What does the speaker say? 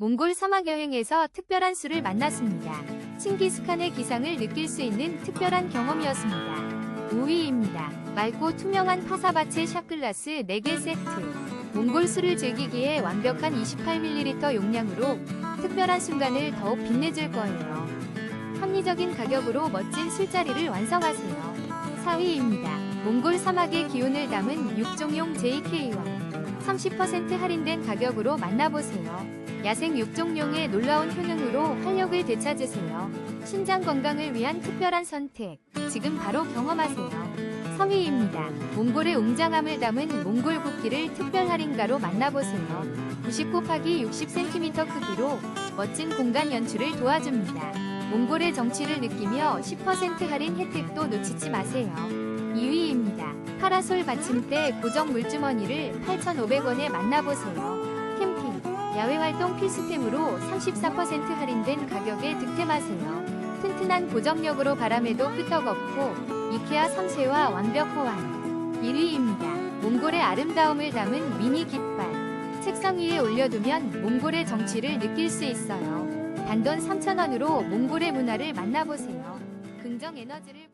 몽골 사막 여행에서 특별한 술을 만났습니다. 칭기스칸의 기상을 느낄 수 있는 특별한 경험이었습니다. 5위입니다. 맑고 투명한 파사바체 샷글라스 4개 세트. 몽골 술을 즐기기에 완벽한 28ml 용량으로 특별한 순간을 더욱 빛내줄 거예요. 합리적인 가격으로 멋진 술자리를 완성하세요. 4위입니다. 몽골 사막의 기운을 담은 육종용 JK1. 30% 할인된 가격으로 만나보세요. 야생 육종용의 놀라운 효능으로 활력을 되찾으세요. 신장 건강을 위한 특별한 선택. 지금 바로 경험하세요. 3위입니다. 몽골의 웅장함을 담은 몽골 국기를 특별 할인가로 만나보세요. 90 곱하기 60cm 크기로 멋진 공간 연출을 도와줍니다. 몽골의 정취를 느끼며 10% 할인 혜택도 놓치지 마세요. 2위입니다. 파라솔 받침대 고정 물주머니를 8,500원에 만나보세요. 캠핑, 야외 활동 필수템으로 34% 할인된 가격에 득템하세요. 튼튼한 고정력으로 바람에도 끄떡없고 이케아 3세와 완벽 호환. 1위입니다. 몽골의 아름다움을 담은 미니 깃발. 책상 위에 올려두면 몽골의 정취를 느낄 수 있어요. 단돈 3,000원으로 몽골의 문화를 만나보세요. 긍정 에너지를